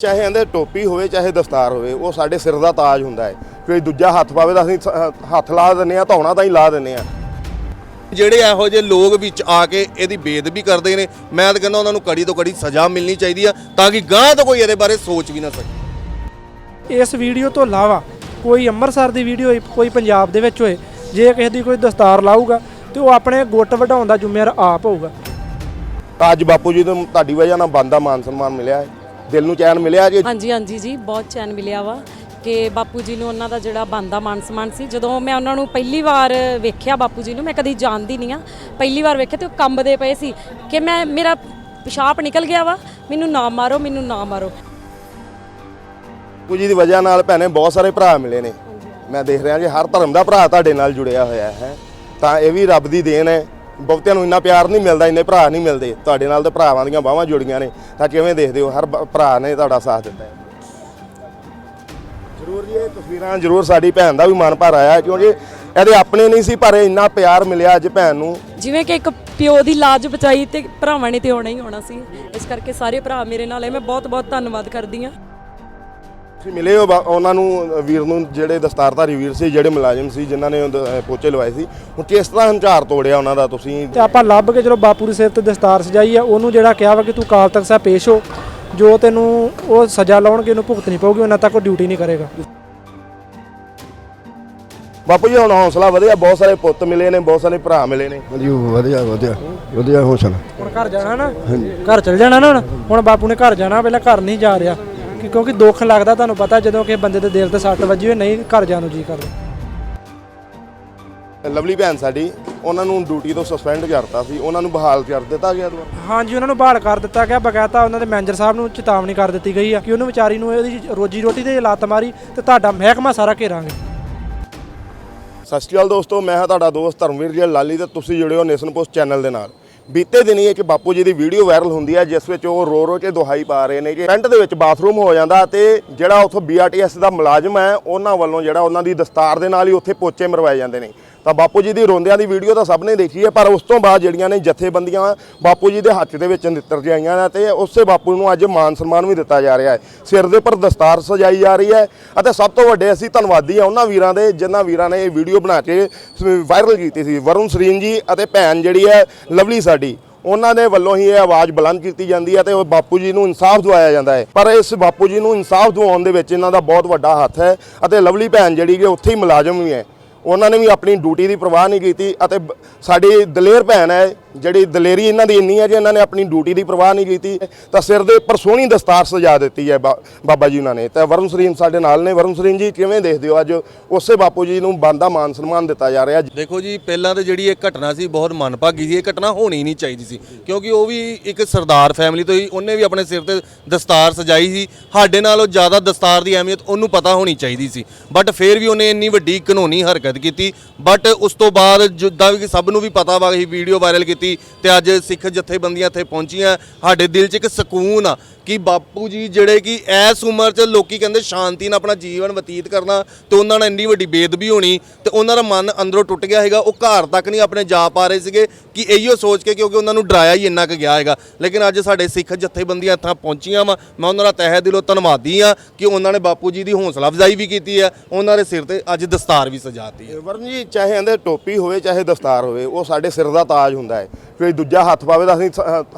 ਚਾਹੇ ਇਹਦੇ ਟੋਪੀ ਹੋਵੇ ਚਾਹੇ ਦਸਤਾਰ ਹੋਵੇ ਉਹ ਸਾਡੇ ਸਿਰ ਦਾ ਤਾਜ ਹੁੰਦਾ ਹੈ। ਕੋਈ ਦੂਜਾ ਹੱਥ ਪਾਵੇ ਤਾਂ ਅਸੀਂ ਹੱਥ ਲਾ ਦਿੰਨੇ ਆ ਧੌਣਾ ਤਾਂ ਹੀ ਲਾ ਦਿੰਨੇ ਆ ਜਿਹੜੇ ਇਹੋ ਜਿਹੇ ਲੋਕ ਵਿੱਚ ਆ ਕੇ ਇਹਦੀ ਬੇਦਬੀ ਕਰਦੇ ਨੇ ਮੈਂ ਤਾਂ ਕਹਿੰਦਾ ਉਹਨਾਂ ਨੂੰ ਕੜੀ ਤੋਂ ਕੜੀ ਸਜ਼ਾ ਮਿਲਣੀ ਚਾਹੀਦੀ ਆ ਤਾਂ ਕਿ ਗਾਂ ਤੋਂ ਕੋਈ ਇਹਦੇ ਬਾਰੇ ਸੋਚ ਵੀ ਨਾ ਸਕੇ। ਇਸ ਵੀਡੀਓ ਤੋਂ ਇਲਾਵਾ ਕੋਈ ਅੰਮ੍ਰਿਤਸਰ ਦੀ ਵੀਡੀਓ ਹੋਏ ਕੋਈ ਪੰਜਾਬ ਦੇ ਵਿੱਚ ਹੋਏ ਜੇ ਕਿਸੇ ਦੀ ਕੋਈ ਦਸਤਾਰ ਲਾਊਗਾ ਤੇ ਉਹ ਆਪਣੇ ਗੁੱਟ ਵਢਾਉਣ ਦਾ ਜ਼ਿੰਮੇਵਾਰ ਆਪ ਹੋਊਗਾ। ਤਾਂ ਅੱਜ ਬਾਪੂ ਜੀ ਨੂੰ ਤੁਹਾਡੀ ਵਜ੍ਹਾ ਨਾਲ ਬੰਦਾ ਮਾਨ ਸਨਮਾਨ ਮਿਲਿਆ ਹੈ। ਦਿਲ ਨੂੰ ਚੈਨ ਮਿਲਿਆ ਜੀ? ਹਾਂਜੀ ਹਾਂਜੀ ਜੀ ਬਹੁਤ ਚੈਨ ਮਿਲਿਆ ਵਾ ਕਿ ਬਾਪੂ ਜੀ ਨੂੰ ਉਹਨਾਂ ਦਾ ਜਿਹੜਾ ਬੰਦਾ ਮਾਨ ਸਨਮਾਨ ਸੀ। ਜਦੋਂ ਮੈਂ ਉਹਨਾਂ ਨੂੰ ਪਹਿਲੀ ਵਾਰ ਵੇਖਿਆ ਬਾਪੂ ਜੀ ਨੂੰ ਮੈਂ ਕਦੀ ਜਾਣਦੀ ਨਹੀਂ ਆ। ਪਹਿਲੀ ਵਾਰ ਵੇਖਿਆ ਤੇ ਉਹ ਕੰਬਦੇ ਪਏ ਸੀ ਕਿ ਮੈਂ ਮੇਰਾ ਪਿਸ਼ਾਬ ਨਿਕਲ ਗਿਆ ਵਾ। ਮੈਨੂੰ ਨਾ ਮਾਰੋ ਮੈਨੂੰ ਨਾ ਮਾਰੋ। ਬਾਪੂ ਜੀ ਦੀ ਵਜ੍ਹਾ ਨਾਲ ਭੈਣੇ ਬਹੁਤ ਸਾਰੇ ਭਰਾ ਮਿਲੇ ਨੇ। ਮੈਂ ਦੇਖ ਰਿਹਾ ਜੀ ਹਰ ਧਰਮ ਦਾ ਭਰਾ ਤੁਹਾਡੇ ਨਾਲ ਜੁੜਿਆ ਹੋਇਆ ਹੈ। ਤਾਂ ਇਹ ਵੀ ਰੱਬ ਦੀ ਦੇਣ ਹੈ। ਬਹੁਤਿਆਂ ਨੂੰ ਇੰਨਾ ਪਿਆਰ ਨਹੀਂ ਮਿਲਦਾ ਇੰਨੇ ਭਰਾ ਨਹੀਂ ਮਿਲਦੇ। ਤੁਹਾਡੇ ਨਾਲ ਤਾਂ ਭਰਾਵਾਂ ਦੀਆਂ ਬਾਹਾਂ ਜੁੜੀਆਂ ਨੇ। ਤਾਂ ਕਿਵੇਂ ਦੇਖਦੇ ਹੋ? ਹਰ ਬ- ਭਰਾ ਨੇ ਤੁਹਾਡਾ ਸਾਥ ਦਿੱਤਾ ਹੈ। ਜ਼ਰੂਰ ਜੀ ਇਹ ਤਸਵੀਰਾਂ ਜ਼ਰੂਰ ਸਾਡੀ ਭੈਣ ਦਾ ਵੀ ਮਨ ਭਰ ਆਇਆ ਕਿਉਂਕਿ ਇਹਦੇ ਆਪਣੇ ਨਹੀਂ ਸੀ ਪਰ ਇੰਨਾ ਪਿਆਰ ਮਿਲਿਆ ਅੱਜ ਭੈਣ ਨੂੰ। ਜਿਵੇਂ ਕਿ ਇੱਕ ਪਿਓ ਦੀ ਲਾਜ ਬਚਾਈ ਤੇ ਭਰਾਵਾਂ ਨੇ ਤੇ ਹੋਣਾ ਹੀ ਹੋਣਾ ਸੀ। ਇਸ ਕਰਕੇ ਸਾਰੇ ਭਰਾ ਮੇਰੇ ਨਾਲ ਹੈ ਮੈਂ ਬਹੁਤ ਬਹੁਤ ਧੰਨਵਾਦ ਕਰਦੀ ਹਾਂ। ਤੁਸੀਂ ਮਿਲੇ ਹੋ ਬਾ- ਉਹਨਾਂ ਨੂੰ ਵੀਰ ਨੂੰ ਜਿਹੜੇ ਦਸਤਾਰਧਾਰੀ ਵੀਰ ਸੀ ਜਿਹੜੇ ਮੁਲਾਜ਼ਮ ਸੀ ਜਿਨ੍ਹਾਂ ਨੇ ਉਹ ਦ- ਪੋਚੇ ਲਵਾਏ ਸੀ। ਹੁਣ ਕਿਸ ਤਰ੍ਹਾਂ ਹੰਝਾਰ ਤੋੜਿਆ ਉਹਨਾਂ ਦਾ ਤੁਸੀਂ? ਤੇ ਆਪਾਂ ਲੱਭ ਕੇ ਜਦੋਂ ਬਾਪੂ ਦੇ ਸਿਰ ਤੇ ਦਸਤਾਰ ਸਜਾਈ ਆ। ਉਹਨੂੰ ਜਿਹੜਾ ਕਿਹਾ ਵਾ ਕਿ ਤੂੰ ਕਾਲ ਤੱਕ ਸਾਹਿਬ ਪੇਸ਼ ਹੋ। ਜੋ ਤੈਨੂੰ ਉਹ ਸਜ਼ਾ ਲਾਉਣਗੇ ਉਹਨੂੰ ਭੁਗਤਣੀ ਪਊਗੀ ਉਹਨਾਂ ਤੱਕ ਉਹ ਡਿਊਟੀ ਨਹੀਂ ਕਰੇਗਾ। ਬਾਪੂ ਜੀ ਹੁਣ ਹੌਸਲਾ ਵਧਿਆ? ਬਹੁਤ ਸਾਰੇ ਪੁੱਤ ਮਿਲੇ ਨੇ ਬਹੁਤ ਸਾਰੇ ਭਰਾ ਮਿਲੇ ਨੇ। ਹਾਂਜੀ ਵਧੀਆ ਵਧੀਆ ਵਧੀਆ ਹੌਸਲਾ। ਹੁਣ ਘਰ ਜਾਣਾ ਨਾ ਘਰ ਚਲ ਜਾਣਾ ਨਾ ਹੁਣ? ਹੁਣ ਬਾਪੂ ਨੇ ਘਰ ਜਾਣਾ ਪਹਿਲਾਂ ਘਰ ਨਹੀਂ ਜਾ ਰਿਹਾ। ਕਿ ਕਿਉਂਕਿ ਦੁੱਖ ਲੱਗਦਾ ਤੁਹਾਨੂੰ ਪਤਾ ਜਦੋਂ ਕਿ ਬੰਦੇ ਦੇ ਦਿਲ ਤੇ ਸੱਟ ਵੱਜੀ ਹੋਏ ਨਹੀਂ ਘਰ ਜਾਣ ਨੂੰ ਜੀ ਕਰਦਾ। ਲਵਲੀ ਭੈਣ ਸਾਡੀ ਉਹਨਾਂ ਨੂੰ ਡਿਊਟੀ ਤੋਂ ਸਸਪੈਂਡ ਕਰਤਾ ਸੀ ਉਹਨਾਂ ਨੂੰ ਬਹਾਲ ਕਰ ਦਿੱਤਾ ਗਿਆ ਦੁਬਾਰਾ। ਹਾਂਜੀ ਉਹਨਾਂ ਨੂੰ ਬਹਾਲ ਕਰ ਦਿੱਤਾ ਗਿਆ ਬਕਾਇਦਾ ਉਹਨਾਂ ਦੇ ਮੈਨੇਜਰ ਸਾਹਿਬ ਨੂੰ ਚੇਤਾਵਨੀ ਕਰ ਦਿੱਤੀ ਗਈ ਆ ਕਿ ਉਹਨੂੰ ਵਿਚਾਰੀ ਨੂੰ ਇਹਦੀ ਰੋਜੀ ਰੋਟੀ ਤੇ ਲੱਤ ਮਾਰੀ ਤੇ ਤੁਹਾਡਾ ਮਹਿਕਮਾ ਸਾਰਾ ਘੇਰਾਂਗੇ। ਸਤਿ ਸ਼੍ਰੀ ਅਕਾਲ ਦੋਸਤੋ ਮੈਂ ਹਾਂ ਤੁਹਾਡਾ ਦੋਸਤ ਧਰਮਵੀਰ ਜੀ ਲਾਲੀ ਤੇ ਤੁਸੀਂ ਜੁੜੇ ਹੋ ਨੇਸ਼ਨ ਪੋਸਟ ਚੈਨਲ ਦੇ ਨਾਲ। ਬੀਤੇ ਦਿਨੀ ਇੱਕ ਬਾਪੂ ਜੀ ਦੀ ਵੀਡੀਓ ਵਾਇਰਲ ਹੁੰਦੀ ਹੈ ਜਿਸ ਵਿੱਚ ਉਹ ਰੋ ਰੋ ਕੇ ਦੁਹਾਈ ਪਾ ਰਹੇ ਨੇ ਕਿ ਪੈਂਟ ਦੇ ਵਿੱਚ ਬਾਥਰੂਮ ਹੋ ਜਾਂਦਾ ਤੇ ਜਿਹੜਾ ਉੱਥੋਂ ਬੀਆਰਟੀਐਸ ਦਾ ਮੁਲਾਜ਼ਮ ਹੈ, ਉਹਨਾਂ ਵੱਲੋਂ ਜਿਹੜਾ ਉਹਨਾਂ ਦੀ ਦਸਤਾਰ ਦੇ ਨਾਲ ਹੀ ਉੱਥੇ ਪੋਚੇ ਮਰਵਾਏ ਜਾਂਦੇ ਨੇ। ਤਾਂ ਬਾਪੂ ਜੀ ਦੀ ਰੋਂਦਿਆਂ ਦੀ ਵੀਡੀਓ ਤਾਂ ਸਭ ਨੇ ਦੇਖੀ ਹੈ, ਪਰ ਉਸ ਤੋਂ ਬਾਅਦ ਜਿਹੜੀਆਂ ਨੇ ਜਥੇਬੰਦੀਆਂ ਬਾਪੂ ਜੀ ਦੇ ਹੱਥ ਦੇ ਵਿੱਚ ਨਿੱਤਰ ਜਾਈਆਂ ਨੇ ਤੇ ਉਸੇ ਬਾਪੂ ਨੂੰ ਅੱਜ ਮਾਨ ਸਨਮਾਨ ਵੀ ਦਿੱਤਾ ਜਾ ਰਿਹਾ ਹੈ। ਸਿਰ ਦੇ ਉੱਪਰ ਦਸਤਾਰ ਸਜਾਈ ਜਾ ਰਹੀ ਹੈ ਅਤੇ ਸਭ ਤੋਂ ਵੱਡੇ ਅਸੀਂ ਧੰਨਵਾਦੀ ਆ ਉਹਨਾਂ ਵੀਰਾਂ ਦੇ, ਜਿਨ੍ਹਾਂ ਵੀਰਾਂ ਨੇ ਇਹ ਵੀਡੀਓ ਬਣਾ ਕੇ ਵਾਇਰਲ ਕੀਤੀ ਸੀ। ਵਰੁਣ ਸਰੀਨ ਜੀ ਅਤੇ ਭੈਣ ਜਿਹੜੀ ਹੈ, ਲਵਲੀ ਸਾਡੀ, ਉਹਨਾਂ ਦੇ ਵੱਲੋਂ ਹੀ ਇਹ ਆਵਾਜ਼ ਬੁਲੰਦ ਕੀਤੀ ਜਾਂਦੀ ਹੈ ਤੇ ਉਹ ਬਾਪੂ ਜੀ ਨੂੰ ਇਨਸਾਫ ਦਿਵਾਇਆ ਜਾਂਦਾ ਹੈ। ਪਰ ਇਸ ਬਾਪੂ ਜੀ ਨੂੰ ਇਨਸਾਫ ਦਿਵਾਉਣ ਦੇ ਵਿੱਚ ਇਹਨਾਂ ਦਾ ਬਹੁਤ ਵੱਡਾ ਹੱਥ ਹੈ ਅਤੇ ਲਵਲੀ ਭੈਣ ਜਿਹੜੀ ਕਿ ਉੱਥੇ ਹੀ ਮੁਲਾਜ਼ਮ ਵੀ ਹੈ। ਉਹਨਾਂ ਨੇ ਵੀ ਆਪਣੀ ਡਿਊਟੀ ਦੀ ਪਰਵਾਹ ਨਹੀਂ ਕੀਤੀ ਅਤੇ ਸਾਡੀ ਦਲੇਰ ਭੈਣ ਹੈ ਜਿਹੜੀ ਦਲੇਰੀ ਇਹਨਾਂ ਦੀ ਇੰਨੀ ਹੈ ਜੇ ਇਹਨਾਂ ਨੇ ਆਪਣੀ ਡਿਊਟੀ ਦੀ ਪਰਵਾਹ ਨਹੀਂ ਕੀਤੀ, ਤਾਂ ਸਿਰ ਦੇ ਉੱਪਰ ਸੋਹਣੀ ਦਸਤਾਰ ਸਜਾ ਦਿੱਤੀ ਹੈ ਬਾ- ਬਾਬਾ ਜੀ ਉਹਨਾਂ ਨੇ। ਤਾਂ ਵਰੁਣ ਸਰੀਨ ਸਾਡੇ ਨਾਲ ਨੇ। ਵਰੁਣ ਸਰੀਨ ਜੀ, ਕਿਵੇਂ ਦੇਖਦੇ ਹੋ ਅੱਜ? ਉਸੇ ਬਾਪੂ ਜੀ ਨੂੰ ਬੰਦਾ ਮਾਨ ਸਨਮਾਨ ਦਿੱਤਾ ਜਾ ਰਿਹਾ। ਦੇਖੋ ਜੀ, ਪਹਿਲਾਂ ਤਾਂ ਜਿਹੜੀ ਇਹ ਘਟਨਾ ਸੀ, ਬਹੁਤ ਮਨਭਾਗੀ ਸੀ। ਇਹ ਘਟਨਾ ਹੋਣੀ ਨਹੀਂ ਚਾਹੀਦੀ ਸੀ। ਕਿਉਂਕਿ ਉਹ ਵੀ ਇੱਕ ਸਰਦਾਰ ਫੈਮਿਲੀ ਤੋਂ ਹੀ, ਉਹਨੇ ਵੀ ਆਪਣੇ ਸਿਰ ਤੇ ਦਸਤਾਰ ਸਜਾਈ ਸੀ। ਸਾਡੇ ਨਾਲੋਂ ਜ਼ਿਆਦਾ ਦਸਤਾਰ ਦੀ ਅਹਿਮੀਅਤ ਉਹਨੂੰ ਪਤਾ ਹੋਣੀ ਚਾਹੀਦੀ ਸੀ। ਬਟ ਫਿਰ ਵੀ ਉਹਨੇ ਇੰਨੀ ਵੱਡੀ ਕਾਨੂੰਨੀ ਹਰਕਤ ਕੀਤੀ। ਬਟ ਉਸ ਤੋਂ ਬਾਅਦ ਜਿੱਦਾਂ ਵੀ ਸਭ ਨੂੰ ਵੀ ਪਤਾ ਵਾ, ਇਹ ਵੀਡੀਓ ਵਾਇਰਲ ਕੀਤੀ ਕੀਤੀ ਤੇ ਅੱਜ ਸਿੱਖ ਜਥੇਬੰਦੀਆਂ ਇੱਥੇ ਪਹੁੰਚੀਆਂ। ਸਾਡੇ ਦਿਲ 'ਚ ਇੱਕ ਸਕੂਨ ਆ ਕਿ ਬਾਪੂ ਜੀ ਜਿਹੜੇ ਕਿ ਐਸ ਉਮਰ 'ਚ ਲੋਕੀ ਕਹਿੰਦੇ ਸ਼ਾਂਤੀ ਨਾਲ ਆਪਣਾ ਜੀਵਨ ਬਤੀਤ ਕਰਨਾ ਤੇ ਉਹਨਾਂ ਨਾਲ ਇੰਨੀ ਵੱਡੀ ਬੇਦਬੀ ਹੋਣੀ ਤੇ ਉਹਨਾਂ ਦਾ ਮਨ ਅੰਦਰੋਂ ਟੁੱਟ ਗਿਆ ਹੈਗਾ, ਉਹ ਘਰ ਤੱਕ ਨਹੀਂ ਆਪਣੇ ਜਾ ਪਾ ਰਹੇ ਸੀਗੇ ਕਿ ਇਹੀਓ ਸੋਚ ਕੇ ਕਿਉਂਕਿ ਉਹਨਾਂ ਨੂੰ ਡਰਾਇਆ ਹੀ ਇੰਨਾ ਕੁ ਗਿਆ ਹੈਗਾ। ਲੇਕਿਨ ਅੱਜ ਸਾਡੇ ਸਿੱਖ ਜਥੇਬੰਦੀਆਂ ਇੱਥਾਂ ਪਹੁੰਚੀਆਂ ਵਾ, ਮੈਂ ਉਹਨਾਂ ਦਾ ਤਹਿ ਦਿਲੋਂ ਧੰਨਵਾਦੀ ਆ ਕਿ ਉਹਨਾਂ ਨੇ ਬਾਪੂ ਜੀ ਦੀ ਹੌਸਲਾ ਅਫਜ਼ਾਈ ਵੀ ਕੀਤੀ ਹੈ, ਉਹਨਾਂ ਦੇ ਸਿਰ ਤੇ ਅੱਜ ਦਸਤਾਰ ਵੀ ਸਜਾਤੀ ਹੈ। ਵਰਨ ਜੀ, ਚਾਹੇ ਇਹਦੇ ਟੋਪੀ ਹੋਵੇ, ਚਾਹੇ ਦਸਤਾਰ ਹੋਵੇ, ਉਹ ਸਾਡੇ ਸਿਰ ਦਾ ਤਾਜ ਹੁੰਦਾ ਹੈ। ਕੋਈ ਦੂਜਾ ਹੱਥ ਪਾਵੇ ਤਾਂ ਅਸੀਂ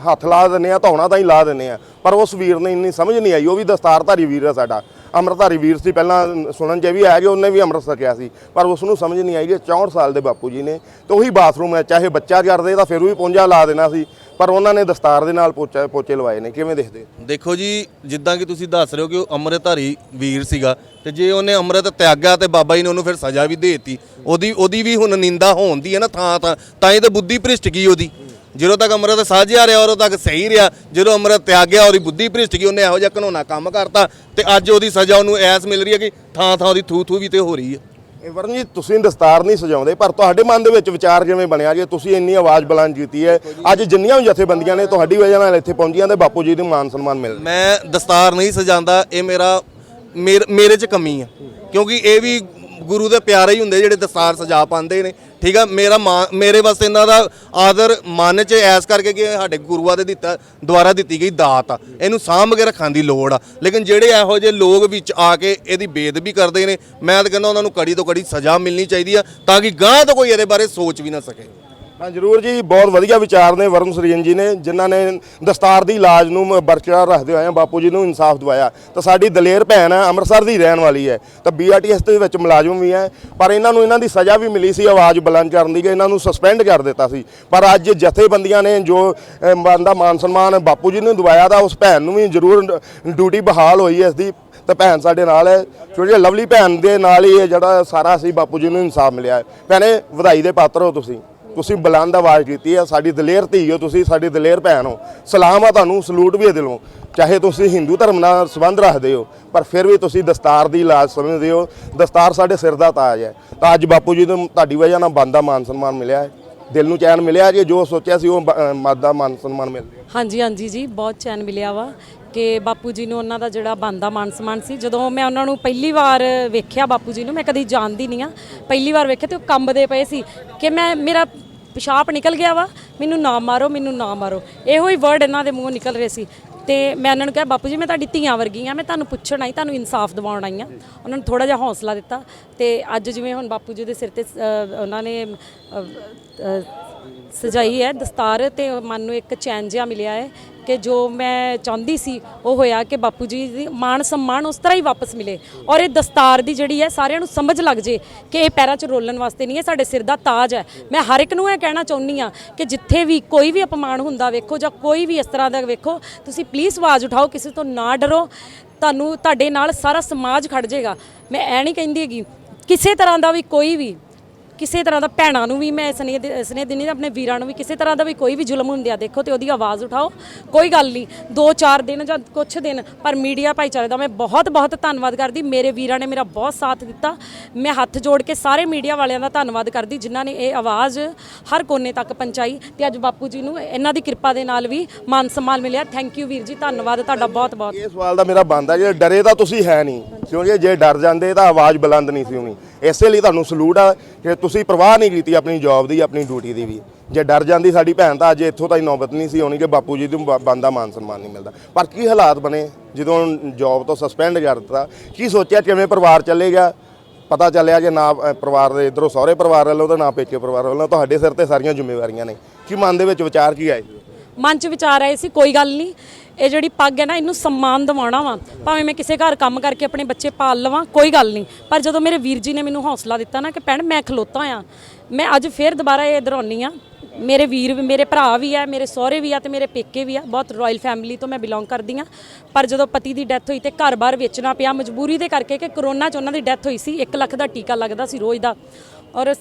ਹੱਥ ਲਾ ਦਿੰਨੇ ਆ ਧੌਣਾ ਤਾਂ ਹੀ ਲਾ ਦਿੰਨੇ ਆ ਪਰ ਉਸ ਵੀਰ ਨੇ ਇੰਨੀ ਸਮਝ ਨਹੀਂ ਆਈ, ਉਹ ਵੀ ਦਸਤਾਰਧਾਰੀ ਵੀਰ ਹੈ ਸਾਡਾ, ਅੰਮ੍ਰਿਤਧਾਰੀ ਵੀਰ ਸੀ, ਪਹਿਲਾਂ ਸੁਣਨ 'ਚ ਵੀ ਆਇਆ ਕਿ ਉਹਨੇ ਵੀ ਅੰਮ੍ਰਿਤ ਛਕਿਆ ਸੀ, ਪਰ ਉਸ ਨੂੰ ਸਮਝ ਨਹੀਂ ਆਈ ਕਿ 64 ਸਾਲ ਦੇ ਬਾਪੂ ਜੀ ਨੇ, ਤੇ ਉਹੀ ਬਾਥਰੂਮ ਹੈ, ਚਾਹੇ ਬੱਚਾ ਕਰਦੇ ਤਾਂ ਫਿਰ ਵੀ ਪੌਂਜਾ ਲਾ ਦੇਣਾ ਸੀ, ਪਰ ਉਹਨਾਂ ਨੇ ਦਸਤਾਰ ਦੇ ਨਾਲ ਪੋਚਾ, ਪੋਚੇ ਲਵਾਏ ਨੇ, ਕਿਵੇਂ ਦੇਖਦੇ ਦੇਖੋ ਜੀ, ਜਿੱਦਾਂ ਕਿ ਤੁਸੀਂ ਦੱਸ ਰਹੇ ਹੋ ਕਿ ਉਹ ਅੰਮ੍ਰਿਤਧਾਰੀ ਵੀਰ ਸੀਗਾ, ਤੇ ਜੇ ਉਹਨੇ ਅੰਮ੍ਰਿਤ ਤਿਆਗਿਆ ਤੇ ਬਾਬਾ ਜੀ ਨੇ ਉਹਨੂੰ ਫਿਰ ਸਜ਼ਾ ਵੀ ਦੇ ਦਿੱਤੀ, ਉਹਦੀ ਉਹਦੀ ਵੀ ਹੁਣ ਨਿੰਦਾ ਹੋਣ ਦੀ ਹੈ ਨਾ ਥਾਂ ਥਾਂ ਤਾਂ ਹੀ ਤਾਂ ਬੁੱਧੀ ਭ੍ਰਿਸ਼ਟ ਗਈ ਉਹਦੀ? ਜਦੋਂ ਤੱਕ ਅੰਮ੍ਰਿਤ ਸਾਝਿਆ ਰਿਹਾ ਉਦੋਂ ਤੱਕ ਸਹੀ ਰਿਹਾ। ਜਦੋਂ ਅੰਮ੍ਰਿਤ ਤਿਆਗਿਆ ਉਹਦੀ ਬੁੱਧੀ ਭ੍ਰਿਸ਼ਟ ਗਈ ਉਹਨੇ ਇਹੋ ਜਿਹਾ ਘਨੋਨਾ ਕੰਮ ਕਰਤਾ ਤੇ ਅੱਜ ਉਹਦੀ ਸਜ਼ਾ ਉਹਨੂੰ ਐਸ ਮਿਲ ਰਹੀ ਹੈ ਕਿ ਥਾਂ ਥਾਂ ਉਹਦੀ ਥੂ ਥੂ ਵੀ ਤੇ ਹੋ ਰਹੀ ਹੈ। ਇਹ ਵਰਨ ਜੀ ਤੁਸੀਂ ਦਸਤਾਰ ਨਹੀਂ ਸਜਾਉਂਦੇ ਪਰ ਤੁਹਾਡੇ ਮਨ ਦੇ ਵਿੱਚ ਵਿਚਾਰ ਕਿਵੇਂ ਬਣਿਆ ਕਿ ਤੁਸੀਂ ਇੰਨੀ ਆਵਾਜ਼ ਬੁਲੰਦ ਕੀਤੀ ਹੈ। ਅੱਜ ਜਿੰਨੀਆਂ ਵੀ ਜਥੇਬੰਦੀਆਂ ਨੇ ਤੁਹਾਡੀ ਵਜ੍ਹਾ ਨਾਲ ਇੱਥੇ ਪਹੁੰਚੀਆਂ ਤੇ ਬਾਪੂ ਜੀ ਨੂੰ ਮਾਨ ਸਨਮਾਨ ਮਿਲ ਰਿਹਾ। ਮੈਂ ਦਸਤਾਰ ਨਹੀਂ ਸਜਾਉਂਦਾ ਇਹ ਮੇਰਾ ਮੇਰ- ਮੇਰੇ 'ਚ ਕਮੀ ਆ ਕਿਉਂਕਿ ਇਹ ਵੀ ਗੁਰੂ ਦੇ ਪਿਆਰੇ ਹੀ ਹੁੰਦੇ ਜਿਹੜੇ ਦਸਤਾਰ ਸਜਾ ਪਾਉਂਦੇ ਨੇ। ਠੀਕ ਆ? ਮੇਰਾ ਮਾਂ- ਮੇਰੇ ਵਾਸਤੇ ਇਹਨਾਂ ਦਾ ਆਦਰ ਮਨ 'ਚ ਐਸ ਕਰਕੇ ਕਿ ਸਾਡੇ ਗੁਰੂਆਂ ਦੇ ਦਿੱਤਾ, ਦੁਆਰਾ ਦਿੱਤੀ ਗਈ ਦਾਤ ਆ। ਇਹਨੂੰ ਸਾਂਭ ਕੇ ਰੱਖਣ ਦੀ ਲੋੜ ਆ। ਲੇਕਿਨ ਜਿਹੜੇ ਇਹੋ ਜਿਹੇ ਲੋਕ ਵਿੱਚ ਆ ਕੇ ਇਹਦੀ ਬੇਦਬੀ ਕਰਦੇ ਨੇ, ਮੈਂ ਤਾਂ ਕਹਿੰਦਾ ਉਹਨਾਂ ਨੂੰ ਕੜੀ ਤੋਂ ਕੜੀ ਸਜ਼ਾ ਮਿਲਣੀ ਚਾਹੀਦੀ ਆ, ਤਾਂ ਕਿ ਗਾਂ ਤੋਂ ਕੋਈ ਇਹਦੇ ਬਾਰੇ ਸੋਚ ਵੀ ਨਾ ਸਕੇ। ਹਾਂ ਜਰੂਰ ਜੀ ਬਹੁਤ ਵਧੀਆ ਵਿਚਾਰ ਨੇ ਵਰੁਣ ਸਰੀਨ ਜੀ ਨੇ ਜਿਨ੍ਹਾਂ ਨੇ ਦਸਤਾਰ ਦੀ ਇਲਾਜ ਨੂੰ ਮ- ਬਰਕਰਾਰ ਰੱਖਦੇ ਹੋਏ ਬਾਪੂ ਜੀ ਨੂੰ ਇਨਸਾਫ ਦਿਵਾਇਆ। ਤਾਂ ਸਾਡੀ ਦਲੇਰ ਭੈਣ ਹੈ ਅੰਮ੍ਰਿਤਸਰ ਦੀ ਰਹਿਣ ਵਾਲੀ ਹੈ। ਤਾਂ ਬੀਆਰਟੀਐਸ ਦੇ ਵਿੱਚ ਮੁਲਾਜ਼ਮ ਵੀ ਹੈ ਪਰ ਇਹਨਾਂ ਨੂੰ ਇਹਨਾਂ ਦੀ ਸਜ਼ਾ ਵੀ ਮਿਲੀ ਸੀ ਆਵਾਜ਼ ਬੁਲੰਦ ਕਰਨ ਦੀ ਕਿ ਇਹਨਾਂ ਨੂੰ ਸਸਪੈਂਡ ਕਰ ਦਿੱਤਾ ਸੀ। ਪਰ ਅੱਜ ਜਥੇਬੰਦੀਆਂ ਨੇ ਜੋ ਅਹ, ਮਾਨ ਸਨਮਾਨ ਬਾਪੂ ਜੀ ਨੂੰ ਦਿਵਾਇਆ ਤਾਂ ਉਸ ਭੈਣ ਨੂੰ ਵੀ ਜ਼ਰੂਰ ਡਿਊਟੀ ਬਹਾਲ ਹੋਈ ਹੈ ਇਸ ਦੀ। ਤਾਂ ਭੈਣ ਸਾਡੇ ਨਾਲ ਹੈ। ਛੋਟੀ ਜਿਹੀ ਲਵਲੀ ਭੈਣ ਦੇ ਨਾਲ ਹੀ ਇਹ ਜਿਹੜਾ ਸਾਰਾ ਸੀ ਬਾਪੂ ਜੀ ਨੂੰ ਇਨਸਾਫ ਮਿਲਿਆ ਹੈ। ਭੈਣੇ ਵਧਾਈ ਦੇ ਪਾਤਰ ਹੋ ਤੁਸੀਂ। ਤੁਸੀਂ ਬੁਲੰਦ ਆਵਾਜ਼ ਕੀਤੀ ਹੈ ਸਾਡੀ ਦਲੇਰ ਧੀ ਹੋ ਤੁਸੀਂ, ਸਾਡੀ ਦਲੇਰ ਭੈਣ ਹੋ। ਸਲਾਮ ਆ ਤੁਹਾਨੂੰ, ਸਲੂਟ ਵੀ ਹੈ ਦਿਲੋਂ ਚਾਹੇ ਤੁਸੀਂ ਹਿੰਦੂ ਧਰਮ ਨਾਲ ਸੰਬੰਧ ਰੱਖਦੇ ਹੋ, ਪਰ ਫਿਰ ਵੀ ਤੁਸੀਂ ਦਸਤਾਰ ਦੀ ਲਾਜ ਸਮਝਦੇ ਹੋ। ਦਸਤਾਰ ਸਾਡੇ ਸਿਰ ਦਾ ਤਾਜ ਹੈ। ਤਾਂ ਅੱਜ ਬਾਪੂ ਜੀ ਨੂੰ ਤੁਹਾਡੀ ਵਜ੍ਹਾ ਨਾਲ ਬੰਦਾ ਮਾਨ ਸਨਮਾਨ ਮਿਲਿਆ ਹੈ। ਦਿਲ ਨੂੰ ਚੈਨ ਮਿਲਿਆ ਜੀ, ਜੋ ਸੋਚਿਆ ਸੀ ਉਹ ਬ- ਅਹ ਮਾਦਾ ਮਾਨ ਸਨਮਾਨ ਮਿਲ ਰਿਹਾ ਹਾਂਜੀ ਹਾਂਜੀ ਜੀ, ਬਹੁਤ ਚੈਨ ਮਿਲਿਆ ਵਾ। ਕਿ ਬਾਪੂ ਜੀ ਨੂੰ ਉਹਨਾਂ ਦਾ ਜਿਹੜਾ ਬੰਦਾ ਮਾਨ ਸਨਮਾਨ ਸੀ। ਜਦੋਂ ਮੈਂ ਉਹਨਾਂ ਨੂੰ ਪਹਿਲੀ ਵਾਰ ਵੇਖਿਆ ਬਾਪੂ ਜੀ ਨੂੰ ਮੈਂ ਕਦੀ ਜਾਣਦੀ ਨਹੀਂ ਆ। ਪਹਿਲੀ ਵਾਰ ਵੇਖਿਆ ਤੇ ਉਹ ਕੰਬਦੇ ਪਏ ਸੀ ਕਿ ਮੈਂ ਮੇਰਾ ਪਿਸ਼ਾਬ ਨਿਕਲ ਗਿਆ ਵਾ ਮੈਨੂੰ ਨਾ ਮਾਰੋ ਮੈਨੂੰ ਨਾ ਮਾਰੋ। ਇਹੋ ਹੀ ਵਰਡ ਇਹਨਾਂ ਦੇ ਮੂੰਹੋਂ ਨਿਕਲ ਰਹੇ ਸੀ। ਤੇ ਮੈਂ ਉਹਨਾਂ ਨੂੰ ਕਿਹਾ ਬਾਪੂ ਜੀ ਮੈਂ ਤੁਹਾਡੀ ਧੀਆਂ ਵਰਗੀ ਆ ਮੈਂ ਤੁਹਾਨੂੰ ਪੁੱਛਣ ਆਈ ਤੁਹਾਨੂੰ ਇਨਸਾਫ ਦਿਵਾਉਣ ਆਈ ਆ। ਉਹਨਾਂ ਨੂੰ ਥੋੜਾ ਜਿਹਾ ਹੌਸਲਾ ਦਿੱਤਾ ਤੇ ਅੱਜ ਜਿਵੇਂ ਹੁਣ ਬਾਪੂ ਜੀ ਦੇ ਸਿਰ ਤੇ ਅ, ਉਹਨਾਂ ਨੇ ਸਜਾਈ ਹੈ ਦਸਤਾਰ ਤੇ ਮਨ ਨੂੰ ਇੱਕ ਚੈਨ ਜਿਹਾ ਮਿਲਿਆ ਹੈ ਕਿ ਜੋ ਮੈਂ ਚਾਹੁੰਦੀ ਸੀ, ਉਹ ਹੋਇਆ ਕਿ ਬਾਪੂ ਜੀ ਦੀ ਮਾਣ ਸਨਮਾਨ ਉਸ ਤਰ੍ਹਾਂ ਹੀ ਵਾਪਸ ਮਿਲੇ। ਔਰ ਇਹ ਦਸਤਾਰ ਦੀ ਜਿਹੜੀ ਹੈ, ਸਾਰਿਆਂ ਨੂੰ ਸਮਝ ਲੱਗ ਜੇ ਕਿ ਇਹ ਪੈਰਾਂ 'ਚ ਰੋਲਣ ਵਾਸਤੇ ਨਹੀਂ ਹੈ, ਸਾਡੇ ਸਿਰ ਦਾ ਤਾਜ ਹੈ। ਮੈਂ ਹਰ ਇੱਕ ਨੂੰ ਇਹ ਕਹਿਣਾ ਚਾਹੁੰਦੀ ਆ ਕਿ ਜਿੱਥੇ ਵੀ ਕੋਈ ਵੀ ਅਪਮਾਨ ਹੁੰਦਾ ਵੇਖੋ ਜਾਂ ਕੋਈ ਵੀ ਇਸ ਤਰ੍ਹਾਂ ਦਾ ਵੇਖੋ, ਤੁਸੀਂ ਪਲੀਜ਼ ਆਵਾਜ਼ ਉਠਾਓ, ਕਿਸੇ ਤੋਂ ਨਾ ਡਰੋ। ਤੁਹਾਨੂੰ, ਤੁਹਾਡੇ ਨਾਲ ਸਾਰਾ ਸਮਾਜ ਖੜ ਜਾਏਗਾ ਮੈਂ ਐ ਨਹੀਂ ਕਹਿੰਦੀ ਹੈਗੀ, ਕਿਸੇ ਤਰ੍ਹਾਂ ਦਾ ਵੀ ਕੋਈ ਵੀ ਕਿਸੇ ਤਰ੍ਹਾਂ ਦਾ ਭੈਣਾਂ ਨੂੰ ਵੀ ਮੈਂ ਸਨੇਹ ਦੇ- ਸਨੇਹ ਦਿੰਦੀ ਹਾਂ, ਆਪਣੇ ਵੀਰਾਂ ਨੂੰ ਵੀ ਕਿਸੇ ਤਰ੍ਹਾਂ ਦਾ ਵੀ ਕੋਈ ਵੀ ਜ਼ੁਲਮ ਹੁੰਦਿਆ ਦੇਖੋ ਤੇ ਉਹਦੀ ਆਵਾਜ਼ ਉਠਾਓ। ਕੋਈ ਗੱਲ ਨਹੀਂ, ਦੋ ਚਾਰ ਦਿਨ ਜਾਂ ਕੁਛ ਦਿਨ, ਪਰ ਮੀਡੀਆ ਭਾਈਚਾਰੇ ਦਾ ਮੈਂ ਬਹੁਤ ਬਹੁਤ ਧੰਨਵਾਦ ਕਰਦੀ। ਮੇਰੇ ਵੀਰਾਂ ਨੇ ਮੇਰਾ ਬਹੁਤ ਸਾਥ ਦਿੱਤਾ। ਮੈਂ ਹੱਥ ਜੋੜ ਕੇ ਸਾਰੇ ਮੀਡੀਆ ਵਾਲਿਆਂ ਦਾ ਧੰਨਵਾਦ ਕਰਦੀ, ਜਿਨ੍ਹਾਂ ਨੇ ਇਹ ਆਵਾਜ਼ ਹਰ ਕੋਨੇ ਤੱਕ ਪਹੁੰਚਾਈ ਤੇ ਅੱਜ ਬਾਪੂ ਜੀ ਨੂੰ ਇਹਨਾਂ ਦੀ ਕਿਰਪਾ ਦੇ ਨਾਲ ਵੀ ਮਾਨ ਸਨਮਾਨ ਮਿਲਿਆ। ਥੈਂਕ ਯੂ ਵੀਰ ਜੀ, ਧੰਨਵਾਦ, ਤੁਹਾਡਾ ਬਹੁਤ ਬਹੁਤ। ਇਹ ਸਵਾਲ ਦਾ ਮੇਰਾ ਬੰਦਾ ਜੇ ਡਰੇ ਤਾਂ ਤੁਸੀਂ ਹੈ ਨਹੀਂ। ਕਿਉਂਕਿ ਜੇ? ਡਰ ਜਾਂਦੇ ਤਾਂ ਆਵਾਜ਼ ਬੁਲੰਦ ਨਹੀਂ ਸੀ ਹੋਣੀ। ਇਸੇ ਲਈ ਤੁਹਾਨੂੰ ਸਲੂਟ ਆ ਕਿ ਤੁਸੀਂ ਪਰਵਾਹ ਨਹੀਂ ਕੀਤੀ ਆਪਣੀ ਜੌਬ ਦੀ, ਆਪਣੀ ਡਿਊਟੀ ਦੀ ਵੀ। ਜੇ ਡਰ ਜਾਂਦੀ ਸਾਡੀ ਭੈਣ ਤਾਂ ਅੱਜ ਇੱਥੋਂ ਤਾਈ ਨੌਬਤ ਨਹੀਂ ਸੀ ਹੋਣੀ ਕਿ ਬਾਪੂ ਜੀ ਨੂੰ ਬ- ਬੰਦਾ ਮਾਨ ਸਨਮਾਨ ਨਹੀਂ ਮਿਲਦਾ। ਪਰ ਕੀ ਹਾਲਾਤ ਬਣੇ? ਜਦੋਂ ਜੌਬ ਤੋਂ ਸਸਪੈਂਡ ਕਰ ਦਿੱਤਾ, ਕੀ ਸੋਚਿਆ ਕਿਵੇਂ ਪਰਿਵਾਰ ਚੱਲੇਗਾ ਪਤਾ ਚੱਲਿਆ ਕਿ ਨਾ ਪਰਿਵਾਰ ਦੇ ਇਧਰੋਂ ਸਹੁਰੇ ਪਰਿਵਾਰ ਵੱਲੋਂ ਤਾਂ ਨਾ ਪੇਕੇ ਪਰਿਵਾਰ ਵੱਲੋਂ, ਤੁਹਾਡੇ ਸਿਰ ਤੇ ਸਾਰੀਆਂ ਜ਼ਿੰਮੇਵਾਰੀਆਂ ਨੇ। ਕੀ ਮਨ ਦੇ ਵਿੱਚ ਵਿਚਾਰ ਕੀ ਆਏ? ਮਨ ਚ ਵਿਚਾਰ ਆਏ ਸੀ, ਕੋਈ ਗੱਲ ਨਹੀਂ। ਇਹ ਜਿਹੜੀ ਪੱਗ ਹੈ ਨਾ, ਇਹਨੂੰ ਸਨਮਾਨ ਦਿਵਾਉਣਾ ਵਾ। ਭਾਵੇਂ ਮੈਂ ਕਿਸੇ ਘਰ ਕੰਮ ਕਰਕੇ ਆਪਣੇ ਬੱਚੇ ਪਾਲ ਲਵਾਂ, ਕੋਈ ਗੱਲ ਨਹੀਂ। ਪਰ ਜਦੋਂ ਮੇਰੇ ਵੀਰ ਜੀ ਨੇ ਮੈਨੂੰ ਹੌਸਲਾ ਦਿੱਤਾ ਨਾ ਕਿ ਭੈਣ, ਮੈਂ ਖਲੋਤਾ ਆ। ਮੈਂ ਅੱਜ ਫੇਰ ਦੁਬਾਰਾ ਇਹ ਦਰਾਉਣੀ ਆ। ਮੇਰੇ ਵੀਰ ਵੀ, ਮੇਰੇ ਭਰਾ ਵੀ ਆ, ਮੇਰੇ ਸਹੁਰੇ ਵੀ ਆ ਤੇ ਮੇਰੇ ਪੇਕੇ ਵੀ ਆ। ਬਹੁਤ ਰਾਇਲ ਫੈਮਿਲੀ ਤੋਂ ਮੈਂ ਬਿਲੋਂਗ ਕਰਦੀ ਆ। ਪਰ ਜਦੋਂ ਪਤੀ ਦੀ ਡੈਥ ਹੋਈ ਤੇ ਘਰ-ਬਾਰ ਵੇਚਣਾ ਪਿਆ, ਮਜਬੂਰੀ ਦੇ ਕਰਕੇ ਕਿ ਕਰੋਨਾ 'ਚ ਉਹਨਾਂ ਦੀ ਡੈਥ ਹੋਈ ਸੀ 1 ਲੱਖ ਦਾ ਟੀਕਾ ਲੱਗਦਾ ਸੀ ਰੋਜ਼ ਦਾ। ਔਰ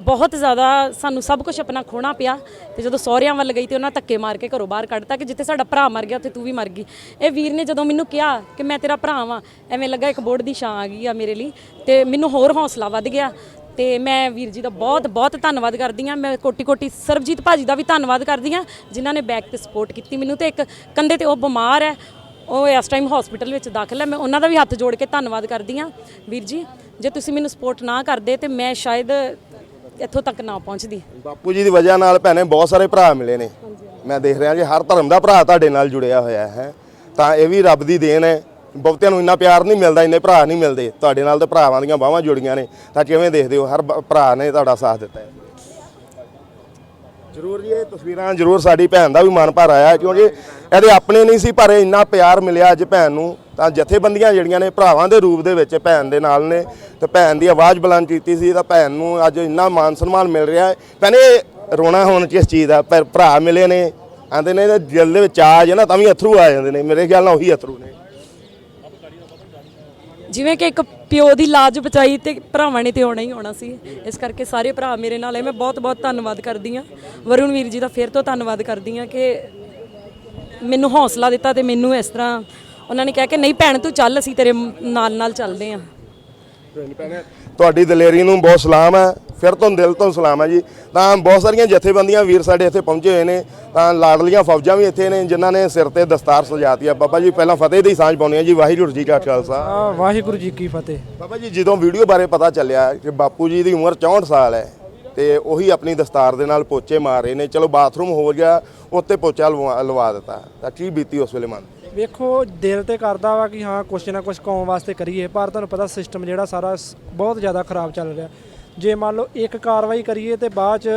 ਬਹੁਤ ਜ਼ਿਆਦਾ ਸਾਨੂੰ ਸਭ ਕੁਝ ਆਪਣਾ ਖੋਣਾ ਪਿਆ ਤੇ ਜਦੋਂ ਸਹੁਰਿਆਂ ਵੱਲ ਗਈ ਤੇ ਉਹਨਾਂ ਧੱਕੇ ਮਾਰ ਕੇ ਘਰੋਂ ਬਾਹਰ ਕੱਢਤਾ ਕਿ ਜਿੱਥੇ ਸਾਡਾ ਭਰਾ ਮਰ ਗਿਆ, ਉੱਥੇ ਤੂੰ ਵੀ ਮਰ ਗਈ। ਇਹ ਵੀਰ ਨੇ ਜਦੋਂ ਮੈਨੂੰ ਕਿਹਾ ਕਿ ਮੈਂ ਤੇਰਾ ਭਰਾ ਵਾਂ, ਐਵੇਂ ਲੱਗਾ ਇੱਕ ਬੋਰਡ ਦੀ ਛਾਂ ਆ ਗਈ ਆ ਮੇਰੇ ਲਈ ਤੇ ਮੈਨੂੰ ਹੋਰ ਹੌਸਲਾ ਵੱਧ ਗਿਆ ਤੇ ਮੈਂ ਵੀਰ ਜੀ ਦਾ ਬਹੁਤ ਬਹੁਤ ਧੰਨਵਾਦ ਕਰਦੀ ਆ ਮੈਂ ਕੋਟੀ ਕੋਟੀ ਸਰਬਜੀਤ ਭਾਜੀ ਦਾ ਵੀ ਧੰਨਵਾਦ ਕਰਦੀ ਆ ਜਿਨ੍ਹਾਂ ਨੇ ਬੈਕ ਤੇ ਸਪੋਰਟ ਕੀਤੀ ਮੈਨੂੰ ਤੇ ਇੱਕ ਕੰਧੇ ਤੇ ਉਹ ਬਿਮਾਰ ਹੈ, ਉਹ ਇਸ ਟਾਈਮ ਹਸਪੀਟਲ ਵਿੱਚ ਦਾਖਲ ਹੈ, ਮੈਂ ਉਹਨਾਂ ਦਾ ਵੀ ਹੱਥ ਜੋੜ ਕੇ ਧੰਨਵਾਦ ਕਰਦੀ ਆ ਵੀਰ ਜੀ, ਜੇ ਤੁਸੀਂ ਮੈਨੂੰ ਸਪੋਰਟ ਨਾ ਕਰਦੇ ਤੇ ਮੈਂ ਸ਼ਾਇਦ ਇੱਥੋਂ ਤੱਕ ਨਾ ਪਹੁੰਚਦੀ। ਬਾਪੂ ਜੀ ਦੀ ਵਜ੍ਹਾ ਨਾਲ ਭੈਣੇ ਬਹੁਤ ਸਾਰੇ ਭਰਾ ਮਿਲੇ ਨੇ। ਮੈਂ ਦੇਖ ਰਿਹਾ ਜੀ ਹਰ ਧਰਮ ਦਾ ਭਰਾ ਤੁਹਾਡੇ ਨਾਲ ਜੁੜਿਆ ਹੋਇਆ ਹੈ। ਤਾਂ ਇਹ ਵੀ ਰੱਬ ਦੀ ਦੇਣ ਹੈ। ਬਹੁਤਿਆਂ ਨੂੰ ਇੰਨਾ ਪਿਆਰ ਨਹੀਂ ਮਿਲਦਾ, ਇੰਨੇ ਭਰਾ ਨਹੀਂ ਮਿਲਦੇ। ਤੁਹਾਡੇ ਨਾਲ ਤਾਂ ਭਰਾਵਾਂ ਦੀਆਂ ਬਾਹਾਂ ਜੁੜੀਆਂ ਨੇ। ਤਾਂ ਕਿਵੇਂ ਦੇਖਦੇ ਹੋ? ਹਰ ਭਰਾ ਨੇ ਤੁਹਾਡਾ ਸਾਥ ਦਿੱਤਾ ਹੈ। ਜ਼ਰੂਰ ਜੀ, ਇਹ ਤਸਵੀਰਾਂ ਜ਼ਰੂਰ ਸਾਡੀ ਭੈਣ ਦਾ ਵੀ ਮਨ ਭਰ ਆਇਆ ਕਿਉਂਕਿ ਇਹਦੇ ਆਪਣੇ ਨਹੀਂ ਸੀ, ਪਰ ਇੰਨਾ ਪਿਆਰ ਮਿਲਿਆ ਅੱਜ ਭੈਣ ਨੂੰ। ਤਾਂ ਜਥੇਬੰਦੀਆਂ ਜਿਹੜੀਆਂ ਨੇ ਭਰਾਵਾਂ ਦੇ ਰੂਪ ਦੇ ਵਿੱਚ ਭੈਣ ਦੇ ਨਾਲ ਨੇ ਤੇ ਭੈਣ ਦੀ ਆਵਾਜ਼ ਬੁਲੰਦ ਕੀਤੀ ਸੀ ਤਾਂ ਭੈਣ ਨੂੰ ਅੱਜ ਇੰਨਾ ਮਾਨ ਸਨਮਾਨ ਮਿਲ ਰਿਹਾ ਹੈ। ਭੈਣੇ, ਰੋਣਾ ਹੁਣ ਕਿਸ ਚੀਜ਼ ਦਾ ਪਰ ਭਰਾ ਮਿਲੇ ਨੇ, ਆਂਦੇ ਨੇ ਦਿਲ ਦੇ ਵਿੱਚ ਆ ਜੇ ਤਾਂ ਵੀ ਅਥਰੂ ਆ ਜਾਂਦੇ ਨੇ। ਮੇਰੇ ਖਿਆਲ ਨਾਲ ਉਹੀ ਅਥਰੂ ਨੇ। ਜਿਵੇਂ ਕਿ ਇੱਕ ਪਿਓ ਦੀ ਲਾਜ ਬਚਾਈ ਤੇ ਭਰਾਵਾਂ ਨੇ ਤੇ ਆਉਣਾ ਹੀ ਆਉਣਾ ਸੀ। ਇਸ ਕਰਕੇ ਸਾਰੇ ਭਰਾ ਮੇਰੇ ਨਾਲ ਹੈ ਮੈਂ ਬਹੁਤ ਬਹੁਤ ਧੰਨਵਾਦ ਕਰਦੀ ਹਾਂ। ਵਰੁਣ ਵੀਰ ਜੀ ਦਾ ਫਿਰ ਤੋਂ ਧੰਨਵਾਦ ਕਰਦੀ ਹਾਂ ਕਿ ਮੈਨੂੰ ਹੌਸਲਾ ਦਿੱਤਾ ਤੇ ਮੈਨੂੰ ਇਸ ਤਰ੍ਹਾਂ ਉਹਨਾਂ ਨੇ ਕਿਹਾ ਕਿ ਨਹੀਂ ਭੈਣ ਤੂੰ ਚੱਲ ਅਸੀਂ ਤੇਰੇ ਨਾਲ ਨਾਲ ਚੱਲਦੇ ਹਾਂ। ਤੁਹਾਡੀ ਦਲੇਰੀ ਨੂੰ ਬਹੁਤ ਸਲਾਮ ਹੈ। ਫਿਰ ਤੋਂ ਦਿਲ ਤੋਂ ਸਲਾਮ ਹੈ ਜੀ। ਤਾਂ ਬਹੁਤ ਸਾਰੀਆਂ ਜਥੇਬੰਦੀਆਂ ਵੀਰ ਸਾਡੇ ਇੱਥੇ ਪਹੁੰਚੇ ਹੋਏ ਨੇ। ਤਾਂ ਲਾਡਲੀਆਂ ਫੌਜਾਂ ਵੀ ਇੱਥੇ ਨੇ ਜਿਨ੍ਹਾਂ ਨੇ ਸਿਰ ਤੇ ਦਸਤਾਰ ਸਜਾਤੀ ਆ। ਬਾਬਾ ਜੀ ਪਹਿਲਾਂ ਫਤਿਹ ਦੀ ਸਾਂਝ ਪਾਉਣੀ ਹੈ ਜੀ। ਵਾਹਿਗੁਰੂ ਜੀ ਕਾ ਖਾਲਸਾ। ਆ ਵਾਹਿਗੁਰੂ ਜੀ ਕੀ ਫਤਿਹ। ਬਾਬਾ ਜੀ ਜਦੋਂ ਵੀਡੀਓ ਬਾਰੇ ਪਤਾ ਚੱਲਿਆ ਕਿ ਬਾਪੂ ਜੀ ਦੀ ਉਮਰ 64 ਸਾਲ ਹੈ ਤੇ ਉਹੀ ਆਪਣੀ ਦਸਤਾਰ ਦੇ ਨਾਲ ਪੋਚੇ ਮਾਰ ਰਹੇ ਨੇ। ਚਲੋ ਬਾਥਰੂਮ ਹੋ ਗਿਆ ਉੱਤੇ ਪੋਚਾ ਲਵਾ ਲਵਾ ਦਿੱਤਾ। ਤਾਂ ਕੀ ਬੀਤੀ ਉਸ ਵੇਲੇ ਮਨ? ਵੇਖੋ, ਦਿਲ ਤੇ ਕਰਦਾ ਵਾ ਕਿ ਹਾਂ, ਕੁਛ ਨਾ ਕੁਛ ਕੌਮ ਵਾਸਤੇ ਕਰੀਏ, ਪਰ ਤੁਹਾਨੂੰ ਪਤਾ ਸਿਸਟਮ ਜਿਹੜਾ ਸਾਰਾ ਸ- ਬਹੁਤ ਜ਼ਿਆਦਾ ਖਰਾਬ ਚੱਲ ਰਿਹਾ। ਜੇ ਮੰਨ ਲਓ ਇੱਕ ਕਾਰਵਾਈ ਕਰੀਏ ਤੇ ਬਾਅਦ ਚ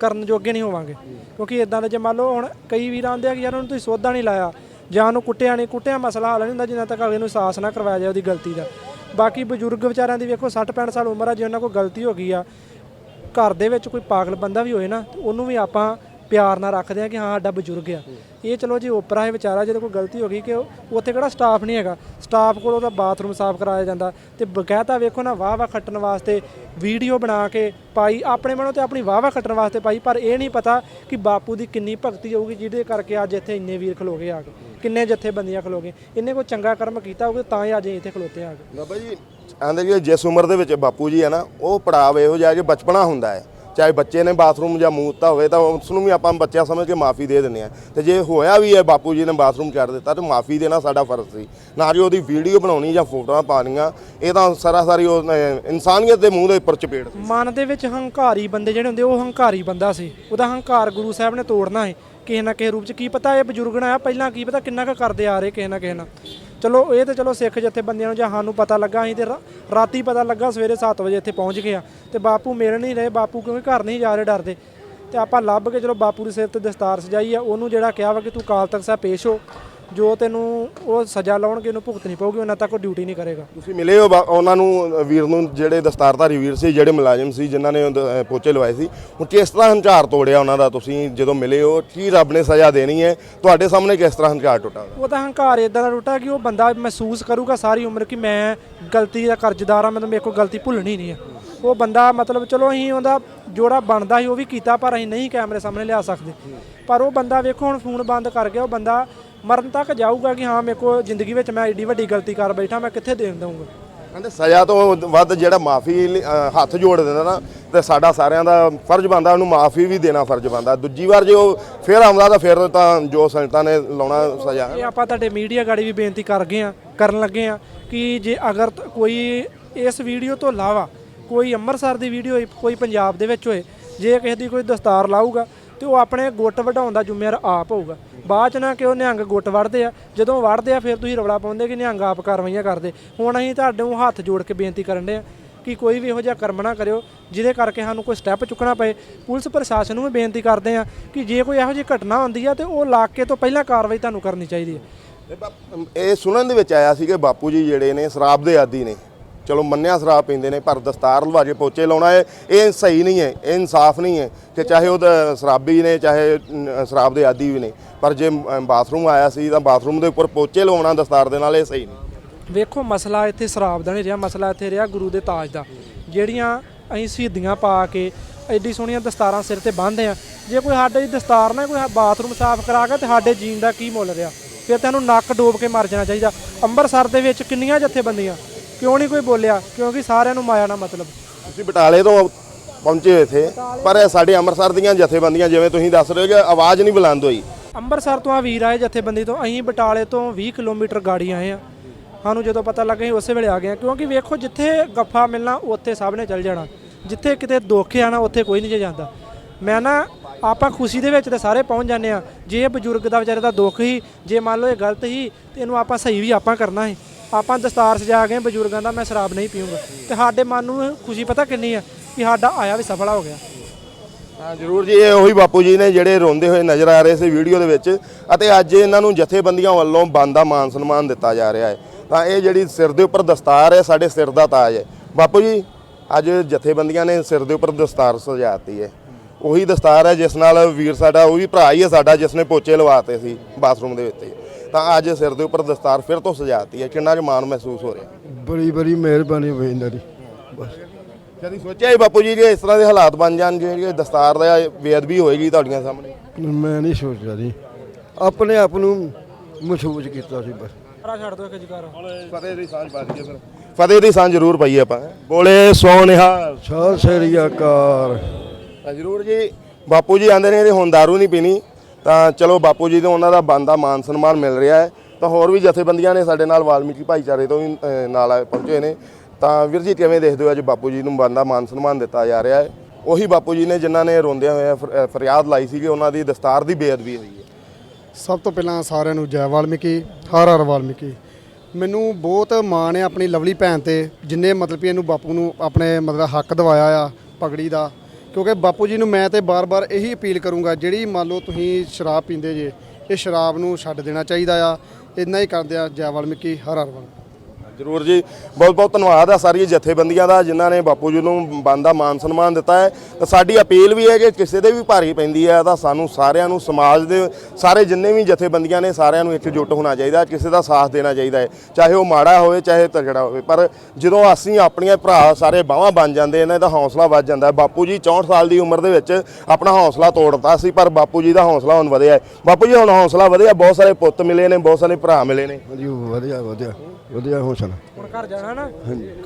ਕਰਨ ਜੋਗੇ ਨਹੀਂ ਹੋਵਾਂਗੇ। ਕਿਉਂਕਿ ਇਦਾਂ ਦੇ ਜੇ ਮੰਨ ਲਓ ਹੁਣ ਕਈ ਵੀਰ ਆਉਂਦੇ ਆ ਕਿ ਯਾਰ ਉਹਨੂੰ ਤੁਸੀਂ ਸੋਧਾ ਨਹੀਂ ਲਾਇਆ, ਜਾਂ ਉਹਨੂੰ ਕੁੱਟਿਆ ਨਹੀਂ, ਕੁੱਟਿਆ ਮਸਲਾ ਹੱਲ ਨਹੀਂ ਹੁੰਦਾ ਜਿੰਨਾ ਤੱਕ ਅਗਲੇ ਨੂੰ ਅਹਿਸਾਸ ਨਾ ਕਰਵਾਇਆ ਜਾਏ ਉਹਦੀ ਗਲਤੀ ਦਾ। ਬਾਕੀ ਬਜ਼ੁਰਗ ਵਿਚਾਰਿਆਂ ਦੀ ਵੇਖੋ 60 65 ਸਾਲ ਉਮਰ ਆ, ਜੇ ਉਹਨਾਂ ਕੋਲ ਗਲਤੀ ਹੋ ਗਈ ਆ, ਘਰ ਦੇ ਵਿੱਚ ਕੋਈ ਪਾਗਲ ਬੰਦਾ ਵੀ ਹੋਏ ਨਾ ਤੇ ਉਹਨੂੰ ਵੀ ਆਪਾਂ ਪਿਆਰ ਨਾਲ ਰੱਖਦੇ ਆ ਕਿ ਹਾਂ ਸਾਡਾ ਬਜ਼ੁਰਗ ਆ। ਇਹ ਚਲੋ ਜੀ ਓਪਰਾ ਹੈ ਵਿਚਾਰਾ ਜਦੋਂ ਕੋਈ ਗਲਤੀ ਹੋ ਗਈ ਕਿ ਉੱਥੇ ਕਿਹੜਾ ਸਟਾਫ ਨਹੀਂ ਹੈਗਾ। ਸਟਾਫ ਕੋਲ ਉਹਦਾ ਬਾਥਰੂਮ ਸਾਫ਼ ਕਰਾਇਆ ਜਾਂਦਾ ਤੇ ਬਕਾਇਦਾ ਵੇਖੋ ਨਾ ਵਾਹ ਵਾਹ ਖੱਟਣ ਵਾਸਤੇ ਵੀਡੀਓ ਬਣਾ ਕੇ ਪਾਈ, ਆਪਣੇ ਮਨੋਂ ਤੇ ਆਪਣੀ ਵਾਹ ਵਾਹ ਖੱਟਣ ਵਾਸਤੇ ਪਾਈ, ਪਰ ਇਹ ਨਹੀਂ ਪਤਾ ਕਿ ਬਾਪੂ ਦੀ ਕਿੰਨੀ ਭਗਤੀ ਹੋਊਗੀ ਜਿਹਦੇ ਕਰਕੇ ਅੱਜ ਇੱਥੇ ਇੰਨੇ ਵੀਰ ਖਲੋਗੇ ਆ ਕੇ, ਕਿੰਨੇ ਜਥੇਬੰਦੀਆਂ ਖਲੋਗੇ ਇੰਨੇ ਕੋਈ ਚੰਗਾ ਕਰਮ ਕੀਤਾ ਹੋਊਗਾ ਤਾਂ ਹੀ ਅੱਜ ਇੱਥੇ ਖਲੋਤੇ ਆ ਕੇ। ਬਾਬਾ ਜੀ ਆਂਦੇ ਜੀ ਜਿਸ ਉਮਰ ਦੇ ਵਿੱਚ ਬਾਪੂ ਜੀ ਹੈ ਨਾ, ਉਹ ਪੜਾਵ ਇਹੋ ਜਿਹਾ ਕਿ ਬਚਪਨਾ ਹੁੰਦਾ ਹੈ। ਚਾਹੇ ਬੱਚੇ ਨੇ ਬਾਥਰੂਮ ਜਾਂ ਮੂਤਤਾ ਹੋਵੇ ਤਾਂ ਉਸ ਨੂੰ ਵੀ ਆਪਾਂ ਬੱਚਾ ਸਮਝ ਕੇ ਮਾਫੀ ਦੇ ਦਿੰਦੇ ਆ ਤੇ ਜੇ ਹੋਇਆ ਵੀ ਹੈ, ਬਾਪੂ ਜੀ ਨੇ ਬਾਥਰੂਮ ਕਰ ਦਿੱਤਾ ਤਾਂ ਮਾਫੀ ਦੇਣਾ ਸਾਡਾ ਫਰਜ਼ ਸੀ। ਨਾ ਕਿ ਉਹਦੀ ਵੀਡੀਓ ਬਣਾਉਣੀ ਜਾਂ ਫੋਟੋਆਂ ਪਾਉਣੀਆਂ, ਇਹ ਤਾਂ ਸਰਾਸਰੀ ਉਹ ਇਨਸਾਨੀਅਤ ਦੇ ਮੂੰਹ ਦੇ ਉੱਪਰ ਚਪੇੜ ਮਨ ਦੇ ਵਿੱਚ ਹੰਕਾਰੀ ਬੰਦੇ ਜਿਹੜੇ ਹੁੰਦੇ, ਉਹ ਹੰਕਾਰੀ ਬੰਦਾ ਸੀ। ਉਹਦਾ ਹੰਕਾਰ ਗੁਰੂ ਸਾਹਿਬ ਨੇ ਤੋੜਨਾ ਹੈ ਕਿਸੇ ਨਾ ਕਿਸੇ ਰੂਪ ਚ ਕੀ ਪਤਾ ਇਹ ਬਜ਼ੁਰਗ ਨਾ ਪਹਿਲਾਂ ਕੀ ਪਤਾ ਕਿੰਨਾ ਕੁ ਕਰਦੇ ਆ ਰਹੇ, ਕਿਸੇ ਨਾ ਕਿਸੇ ਨਾਲ। ਚਲੋ, ਇਹ ਤੇ ਚਲੋ ਸਿੱਖ ਜਥੇਬੰਦੀਆਂ ਨੂੰ ਜਾਂ ਸਾਨੂੰ ਪਤਾ ਲੱਗਾ, ਅਸੀਂ ਤੇ ਰਾ- ਰਾਤੀ ਪਤਾ ਲੱਗਾ, ਸਵੇਰੇ 7 ਵਜੇ ਇੱਥੇ ਪਹੁੰਚ ਗਏ ਆ ਤੇ ਬਾਪੂ ਮਿਲ ਨਹੀਂ ਰਹੇ, ਬਾਪੂ ਕਿਉਂਕਿ ਘਰ ਨਹੀਂ ਜਾ ਰਹੇ ਡਰਦੇ। ਤੇ ਆਪਾਂ ਲੱਭ ਕੇ ਚਲੋ ਬਾਪੂ ਦੇ ਸਿਰ ਤੇ ਦਸਤਾਰ ਸਜਾਈ ਆ, ਉਹਨੂੰ ਜਿਹੜਾ ਕਿਹਾ ਵਾ ਕਿ ਤੂੰ ਕਾਲ ਤਖਤ ਸਾਹਿਬ ਪੇਸ਼ ਹੋ। ਜੋ ਤੈਨੂੰ ਉਹ ਸਜ਼ਾ ਲਾਉਣਗੇ ਉਹਨੂੰ ਭੁਗਤਣੀ ਪਊਗੀ ਉਹਨਾਂ ਤੱਕ ਉਹ ਡਿਊਟੀ ਨਹੀਂ ਕਰੇਗਾ। ਤੁਸੀਂ ਮਿਲੇ ਹੋ ਬਾ- ਉਹਨਾਂ ਨੂੰ ਵੀਰ ਨੂੰ ਜਿਹੜੇ ਦਸਤਾਰਧਾਰੀ ਵੀਰ ਸੀ ਜਿਹੜੇ ਮੁਲਾਜ਼ਮ ਸੀ ਜਿਨ੍ਹਾਂ ਨੇ ਉਹ ਦ- ਪੋਚੇ ਲਵਾਏ ਸੀ। ਹੁਣ ਕਿਸ ਤਰ੍ਹਾਂ ਹੰਕਾਰ ਤੋੜਿਆ ਉਹਨਾਂ ਦਾ ਤੁਸੀਂ ਜਦੋਂ ਮਿਲੇ ਹੋ ਕੀ ਰੱਬ ਨੇ ਸਜ਼ਾ ਦੇਣੀ ਹੈ? ਤੁਹਾਡੇ ਸਾਹਮਣੇ ਕਿਸ ਤਰ੍ਹਾਂ ਹੰਕਾਰ ਟੁੱਟਾ ਉਹਦਾ ਹੰਕਾਰ ਇਦਾਂ ਦਾ ਟੁੱਟਾ ਕਿ ਉਹ ਬੰਦਾ ਮਹਿਸੂਸ ਕਰੂਗਾ ਸਾਰੀ ਉਮਰ ਕਿ ਮੈਂ ਗਲਤੀ ਦਾ ਕਰਜ਼ਦਾਰ ਆ ਮੈਨੂੰ ਮੇਰੇ ਕੋਲ ਗਲਤੀ ਭੁੱਲਣੀ ਨਹੀਂ ਆ ਉਹ ਬੰਦਾ ਮਤਲਬ ਚਲੋ ਅਸੀਂ ਉਹਦਾ ਜੋੜਾ ਬਣਦਾ ਸੀ ਉਹ ਵੀ ਕੀਤਾ ਪਰ ਅਸੀਂ ਨਹੀਂ ਕੈਮਰੇ ਸਾਹਮਣੇ ਲਿਆ ਸਕਦੇ। ਪਰ ਉਹ ਬੰਦਾ ਵੇਖੋ ਹੁਣ ਫੋਨ ਬੰਦ ਕਰ ਗਿਆ ਉਹ ਬੰਦਾ ਮਰਨ ਤੱਕ ਜਾਊਗਾ ਕਿ ਹਾਂ ਮੇਰੇ ਕੋਲ ਜ਼ਿੰਦਗੀ ਵਿੱਚ ਮੈਂ ਏਡੀ ਵੱਡੀ ਗਲਤੀ ਕਰ ਬੈਠਾ ਮੈਂ ਕਿੱਥੇ ਦੇਣ ਦਊਂਗਾ? ਕਹਿੰਦੇ ਸਜ਼ਾ ਤੋਂ ਵੱਧ ਜਿਹੜਾ ਮਾਫੀ ਹੱਥ ਜੋੜ ਦਿੰਦਾ ਨਾ ਤੇ ਸਾਡਾ ਸਾਰਿਆਂ ਦਾ ਫਰਜ਼ ਬਣਦਾ ਉਹਨੂੰ ਮਾਫੀ ਵੀ ਦੇਣਾ ਫਰਜ਼ ਬਣਦਾ। ਦੂਜੀ ਵਾਰ ਜੇ ਉਹ ਫਿਰ ਆਉਂਦਾ ਤਾਂ ਫਿਰ ਤਾਂ ਜੋ ਸੰਗਤਾਂ ਨੇ ਲਾਉਣਾ ਸਜ਼ਾ। ਇਹ ਆਪਾਂ ਤੁਹਾਡੇ ਮੀਡੀਆ ਗਾੜੀ ਵੀ ਬੇਨਤੀ ਕਰ ਗਏ ਆ ਕਰਨ ਲੱਗੇ ਆ ਕਿ ਜੇ ਅਗਰ ਕੋਈ ਇਸ ਵੀਡੀਓ ਤੋਂ ਇਲਾਵਾ ਕੋਈ ਅੰਮ੍ਰਿਤਸਰ ਦੀ ਵੀਡੀਓ ਕੋਈ ਪੰਜਾਬ ਦੇ ਵਿੱਚ ਹੋਏ ਜੇ ਕਿਸੇ ਦੀ ਕੋਈ ਦਸਤਾਰ ਲਾਊਗਾ ਤੇ ਉਹ ਆਪਣੇ ਗੁੱਟ ਵਢਾਉਣ ਦਾ ਜ਼ਿੰਮੇਵਾਰ ਆਪ ਹੋਊਗਾ। ਬਾਅਦ ਚ ਨਾ ਕਿ ਉਹ ਨਿਹੰਗ ਗੁੱਟ ਵੜਦੇ ਆ? ਜਦੋਂ ਵੜਦੇ ਆ, ਫਿਰ ਤੁਸੀਂ ਰੌਲਾ ਪਾਉਂਦੇ ਕਿ ਨਿਹੰਗ ਆਪ ਕਾਰਵਾਈਆਂ ਕਰਦੇ। ਹੁਣ ਅਸੀਂ ਤੁਹਾਡੇ ਨੂੰ ਹੱਥ ਜੋੜ ਕੇ ਬੇਨਤੀ ਕਰਨ ਦੇ ਆ ਕਿ ਕੋਈ ਵੀ ਇਹੋ ਜਿਹਾ ਕਰਮ ਨਾ ਕਰਿਓ, ਜਿਹਦੇ ਕਰਕੇ ਸਾਨੂੰ ਕੋਈ ਸਟੈਪ ਚੁੱਕਣਾ ਪਏ। ਪੁਲਿਸ ਪ੍ਰਸ਼ਾਸਨ ਨੂੰ ਵੀ ਬੇਨਤੀ ਕਰਦੇ ਆ ਕਿ ਜੇ ਕੋਈ ਇਹੋ ਜਿਹੀ ਘਟਨਾ ਹੁੰਦੀ ਆ, ਤੇ ਉਹ ਇਲਾਕੇ ਤੋਂ ਪਹਿਲਾਂ ਕਾਰਵਾਈ ਤੁਹਾਨੂੰ ਕਰਨੀ ਚਾਹੀਦੀ ਹੈ। ਇਹ ਸੁਣਨ ਦੇ ਵਿੱਚ ਆਇਆ ਸੀ ਕਿ ਬਾਪੂ ਜੀ ਜਿਹੜੇ ਨੇ ਸ਼ਰਾਬ ਦੇ ਆਦੀ ਨੇ। ਚਲੋ ਮੰਨਿਆ ਸ਼ਰਾਬ ਪੀਂਦੇ ਨੇ, ਪਰ ਦਸਤਾਰ ਲਵਾਜੇ ਪੋਚੇ ਲਾਉਣਾ ਹੈ ਇਹ ਸਹੀ ਨਹੀਂ ਹੈ, ਇਹ ਇਨਸਾਫ ਨਹੀਂ ਹੈ ਕਿ ਚਾਹੇ ਉਹ ਸ਼ਰਾਬੀ ਨੇ, ਚਾਹੇ ਸ਼ਰਾਬ ਦੇ ਆਦੀ ਵੀ ਨੇ, ਪਰ ਜੇ ਬਾਥਰੂਮ ਆਇਆ ਸੀ ਤਾਂ ਬਾਥਰੂਮ ਦੇ ਉੱਪਰ ਪੋਚੇ ਲਵਾਉਣਾ ਦਸਤਾਰ ਦੇ ਨਾਲ ਇਹ ਸਹੀ ਨਹੀਂ। ਵੇਖੋ, ਮਸਲਾ ਇੱਥੇ ਸ਼ਰਾਬ ਦਾ ਨਹੀਂ ਰਿਹਾ, ਮਸਲਾ ਇੱਥੇ ਰਿਹਾ ਗੁਰੂ ਦੇ ਤਾਜ ਦਾ। ਜਿਹੜੀਆਂ ਅਸੀਂ ਸ਼ਹੀਦੀਆਂ ਪਾ ਕੇ ਐਡੀ ਸੋਹਣੀਆਂ ਦਸਤਾਰਾਂ ਸਿਰ ਤੇ ਬੰਨ੍ਹਦੇ ਆ ਜੇ ਕੋਈ ਸਾਡੇ ਦਸਤਾਰ ਨਾ, ਕੋਈ ਬਾਥਰੂਮ ਸਾਫ਼ ਕਰਾ ਕੇ ਤੇ ਸਾਡੇ ਜੀਣ ਦਾ ਕੀ ਮੁੱਲ ਰਿਹਾ? ਫਿਰ ਤੈਨੂੰ ਨੱਕ ਡੋਬ ਕੇ ਮਰ ਜਾਣਾ ਚਾਹੀਦਾ। ਅੰਮ੍ਰਿਤਸਰ ਦੇ ਵਿੱਚ ਕਿੰਨੀਆਂ ਜਥੇਬੰਦੀਆਂ? ਕਿਉਂ ਨਹੀਂ ਕੋਈ ਬੋਲਿਆ? ਕਿਉਂਕਿ ਸਾਰਿਆਂ ਨੂੰ ਮਾਇਆ ਨਾ ਮਤਲਬ। ਤੁਸੀਂ ਬਟਾਲੇ ਤੋਂ ਪਹੁੰਚੇ ਹੋਏ ਇੱਥੇ ਪਰ ਇਹ ਸਾਡੇ ਅੰਮ੍ਰਿਤਸਰ ਦੀਆਂ ਜਥੇਬੰਦੀਆਂ ਜਿਵੇਂ ਤੁਸੀਂ ਦੱਸ ਰਹੇ ਹੋ ਕਿ ਆਵਾਜ਼ ਨਹੀਂ ਬੁਲੰਦ ਹੋਈ। ਅੰਮ੍ਰਿਤਸਰ ਤੋਂ ਆ ਵੀਰ ਆਏ ਜਥੇਬੰਦੀ ਤੋਂ ਅਸੀਂ ਬਟਾਲੇ ਤੋਂ 20 ਕਿਲੋਮੀਟਰ ਗਾੜੀ ਆਏ ਆ ਸਾਨੂੰ ਜਦੋਂ ਪਤਾ ਲੱਗਾ ਅਸੀਂ ਉਸੇ ਵੇਲੇ ਆ ਗਏ ਹਾਂ ਕਿਉਂਕਿ ਵੇਖੋ ਜਿੱਥੇ ਗੱਫਾ ਮਿਲਣਾ ਉੱਥੇ ਸਭ ਨੇ ਚੱਲ ਜਾਣਾ। ਜਿੱਥੇ ਕਿਤੇ ਦੁੱਖ ਆਣਾ ਉੱਥੇ ਕੋਈ ਨਹੀਂ ਜੇ ਜਾਂਦਾ। ਮੈਂ ਨਾ ਆਪਾਂ ਖੁਸ਼ੀ ਦੇ ਵਿੱਚ ਤੇ ਸਾਰੇ ਪਹੁੰਚ ਜਾਂਦੇ ਆ ਜੇ ਇਹ ਬਜ਼ੁਰਗ ਦਾ ਵਿਚਾਰੇ ਦਾ ਦੁੱਖ ਹੀ ਜੇ ਮੰਨ ਲਓ ਇਹ ਗਲਤ ਹੀ ਤੇ ਇਹਨੂੰ ਆਪਾਂ ਸਹੀ ਵੀ ਆਪਾਂ ਕਰਨਾ ਹੈ। ਆਪਾਂ ਦਸਤਾਰ ਸਜਾ ਕੇ ਬਜ਼ੁਰਗਾਂ ਦਾ ਮੈਂ ਸ਼ਰਾਬ ਨਹੀਂ ਪੀਊਂਗਾ। ਤੇ ਸਾਡੇ ਮਨ ਨੂੰ ਖੁਸ਼ੀ ਪਤਾ ਕਿੰਨੀ ਆ ਕਿ ਸਾਡਾ ਆਇਆ ਵੀ ਸਫਲਾ ਹੋ ਗਿਆ। ਹਾਂ, ਜਰੂਰ ਜੀ, ਇਹ ਉਹੀ ਬਾਪੂ ਜੀ ਨੇ ਜਿਹੜੇ ਰੋਂਦੇ ਹੋਏ ਨਜ਼ਰ ਆ ਰਹੇ ਸੀ ਵੀਡੀਓ ਦੇ ਵਿੱਚ ਅਤੇ ਅੱਜ ਇਹਨਾਂ ਨੂੰ ਜਥੇਬੰਦੀਆਂ ਵੱਲੋਂ ਬੰਦਾ ਮਾਨ ਸਨਮਾਨ ਦਿੱਤਾ ਜਾ ਰਿਹਾ ਹੈ। ਤਾਂ ਇਹ ਜਿਹੜੀ ਸਿਰ ਦੇ ਉੱਪਰ ਦਸਤਾਰ ਹੈ, ਸਾਡੇ ਸਿਰ ਦਾ ਤਾਜ ਹੈ। ਬਾਪੂ ਜੀ, ਅੱਜ ਜਥੇਬੰਦੀਆਂ ਨੇ ਸਿਰ ਦੇ ਉੱਪਰ ਦਸਤਾਰ ਸਜਾਤੀ ਹੈ। ਉਹੀ ਦਸਤਾਰ ਹੈ ਜਿਸ ਨਾਲ ਵੀਰ ਸਾਡਾ, ਉਹ ਵੀ ਭਰਾ ਹੀ ਹੈ ਸਾਡਾ ਜਿਸ ਨੇ ਪੋਚੇ ਲਵਾਤੇ ਸੀ ਬਾਥਰੂਮ ਦੇ ਵਿੱਚ। ਤਾਂ ਅੱਜ ਸਿਰ ਦੇ ਉੱਪਰ ਦਸਤਾਰ ਫਿਰ ਤੋਂ ਸਜਾਤੀ ਹੈ ਕਿੰਨਾ ਮਾਣ ਮਹਿਸੂਸ ਹੋ ਰਿਹਾ? ਬੜੀ ਬੜੀ ਮਿਹਰਬਾਨੀ ਹੋਈ ਇਹਨਾਂ ਦੀ ਬਸ। ਕਦੀ ਸੋਚਿਆ ਹੀ ਬਾਪੂ ਜੀ ਕਿ ਇਸ ਤਰ੍ਹਾਂ ਦੇ ਹਾਲਾਤ ਬਣ ਜਾਣਗੇ ਕਿ ਦਸਤਾਰ ਦਾ ਬੇਅਦਬੀ ਹੋਏਗੀ ਤੁਹਾਡੀਆਂ ਸਾਹਮਣੇ? ਮੈਂ ਨਹੀਂ ਸੋਚਦਾ ਜੀ। ਆਪਣੇ ਆਪ ਨੂੰ ਮਹਿਸੂਸ ਕੀਤਾ ਸੀ ਬਸ। ਸਾਰਾ ਛੱਡ ਦੋ ਇੱਕ ਜਗਾਰਾ ਫਤਿਹ ਦੀ ਸਾਂਝ ਪਾ ਦਈਏ ਫਿਰ। ਫਤਿਹ ਦੀ ਸਾਂਝ ਜ਼ਰੂਰ ਪਾਈਏ ਆਪਾਂ ਬੋਲੇ ਸੋ ਨਿਹਾਲ ਸਤਿ ਸ੍ਰੀ ਅਕਾਲ। ਤਾਂ ਜ਼ਰੂਰ ਜੀ ਬਾਪੂ ਜੀ ਆਂਦੇ ਨੇ ਕਿ ਹੁਣ ਦਾਰੂ ਨਹੀਂ ਪੀਣੀ। ਤਾਂ ਚਲੋ ਬਾਪੂ ਜੀ ਤੋਂ ਉਹਨਾਂ ਦਾ ਬੰਦਾ ਮਾਨ ਸਨਮਾਨ ਮਿਲ ਰਿਹਾ ਹੈ। ਤਾਂ ਹੋਰ ਵੀ ਜਥੇਬੰਦੀਆਂ ਨੇ ਸਾਡੇ ਨਾਲ ਵਾਲਮੀਕੀ ਭਾਈਚਾਰੇ ਤੋਂ ਵੀ ਨਾਲ ਪਹੁੰਚੇ ਨੇ। ਤਾਂ ਵੀਰ ਜੀ, ਕਿਵੇਂ ਦੇਖਦੇ ਹੋ ਅੱਜ ਬਾਪੂ ਜੀ ਨੂੰ ਬੰਦਾ ਮਾਨ ਸਨਮਾਨ ਦਿੱਤਾ ਜਾ ਰਿਹਾ ਹੈ? ਉਹੀ ਬਾਪੂ ਜੀ ਨੇ ਜਿਨ੍ਹਾਂ ਨੇ ਰੋਂਦਿਆਂ ਹੋਇਆਂ ਫਰ- ਫਰਿਆਦ ਲਾਈ ਸੀਗੀ, ਉਹਨਾਂ ਦੀ ਦਸਤਾਰ ਦੀ ਬੇਅਦਬੀ ਹੋਈ ਹੈ। ਸਭ ਤੋਂ ਪਹਿਲਾਂ ਸਾਰਿਆਂ ਨੂੰ ਜੈ ਵਾਲਮੀਕੀ, ਹਰ ਹਰ ਵਾਲਮੀਕੀ। ਮੈਨੂੰ ਬਹੁਤ ਮਾਣ ਹੈ ਆਪਣੀ ਲਵਲੀ ਭੈਣ ਤੇ, ਜਿੰਨੇ ਮਤਲਬ ਕਿ ਇਹਨੂੰ ਬਾਪੂ ਨੂੰ ਆਪਣੇ ਮਤਲਬ ਹੱਕ ਦਿਵਾਇਆ ਆ, ਪਗੜੀ ਦਾ। ਕਿਉਂਕਿ ਬਾਪੂ ਜੀ ਨੂੰ ਮੈਂ ਤੇ ਬਾਰ-ਬਾਰ ਇਹੀ ਅਪੀਲ ਕਰੂੰਗਾ, ਜਿਹੜੀ ਮੰਨ ਲਓ ਤੁਸੀਂ ਸ਼ਰਾਬ ਪੀਂਦੇ ਜੇ, ਇਹ ਸ਼ਰਾਬ ਨੂੰ ਛੱਡ ਦੇਣਾ ਚਾਹੀਦਾ ਆ। ਇੰਨਾ ਹੀ ਕਰਦੇ ਆ ਜੈ ਵਾਲਮੀਕੀ ਹਰ ਹਰ ਵਾਲਮੀਕੀ ਜ਼ਰੂਰ ਜੀ, ਬਹੁਤ ਬਹੁਤ ਧੰਨਵਾਦ ਆ ਸਾਰੀਆਂ ਜਥੇਬੰਦੀਆਂ ਦਾ, ਜਿਨ੍ਹਾਂ ਨੇ ਬਾਪੂ ਜੀ ਨੂੰ ਬੰਦਾ ਮਾਨ ਸਨਮਾਨ ਦਿੱਤਾ ਹੈ। ਤਾਂ ਸਾਡੀ ਅਪੀਲ ਵੀ ਹੈ ਕਿ ਕਿਸੇ ਦੇ ਵੀ ਭਾਰੀ ਪੈਂਦੀ ਹੈ, ਤਾਂ ਸਾਨੂੰ ਸਾਰਿਆਂ ਨੂੰ, ਸਮਾਜ ਦੇ ਸਾਰੇ ਜਿੰਨੇ ਵੀ ਜਥੇਬੰਦੀਆਂ ਨੇ, ਸਾਰਿਆਂ ਨੂੰ ਇੱਕਜੁੱਟ ਹੋਣਾ ਚਾਹੀਦਾ ਕਿਸੇ ਦਾ ਸਾਥ ਦੇਣਾ ਚਾਹੀਦਾ ਹੈ, ਚਾਹੇ ਉਹ ਮਾੜਾ ਹੋਵੇ, ਚਾਹੇ ਤਗੜਾ ਹੋਵੇ। ਪਰ ਜਦੋਂ ਅਸੀਂ ਆਪਣੀਆਂ ਭਰਾ ਸਾਰੇ ਬਾਹਾਂ ਬਣ ਜਾਂਦੇ ਇਹਨਾਂ ਦਾ ਹੌਸਲਾ ਵੱਧ ਜਾਂਦਾ ਹੈ। ਬਾਪੂ ਜੀ 64 ਸਾਲ ਦੀ ਉਮਰ ਦੇ ਵਿੱਚ ਆਪਣਾ ਹੌਸਲਾ ਤੋੜਤਾ ਸੀ, ਪਰ ਬਾਪੂ ਜੀ ਦਾ ਹੌਸਲਾ ਹੁਣ ਵਧਿਆ ਹੈ। ਬਾਪੂ ਜੀ, ਹੁਣ ਹੌਸਲਾ ਵਧਿਆ, ਬਹੁਤ ਸਾਰੇ ਪੁੱਤ ਮਿਲੇ ਨੇ, ਬਹੁਤ ਸਾਰੇ ਭਰਾ ਮਿਲੇ ਨੇ। ਹਾਂਜੀ ਵਧੀਆ ਵਧੀਆ ਵਧੀਆ ਹੌਸਲਾ ਹੁਣ ਘਰ ਜਾਣਾ ਨਾ?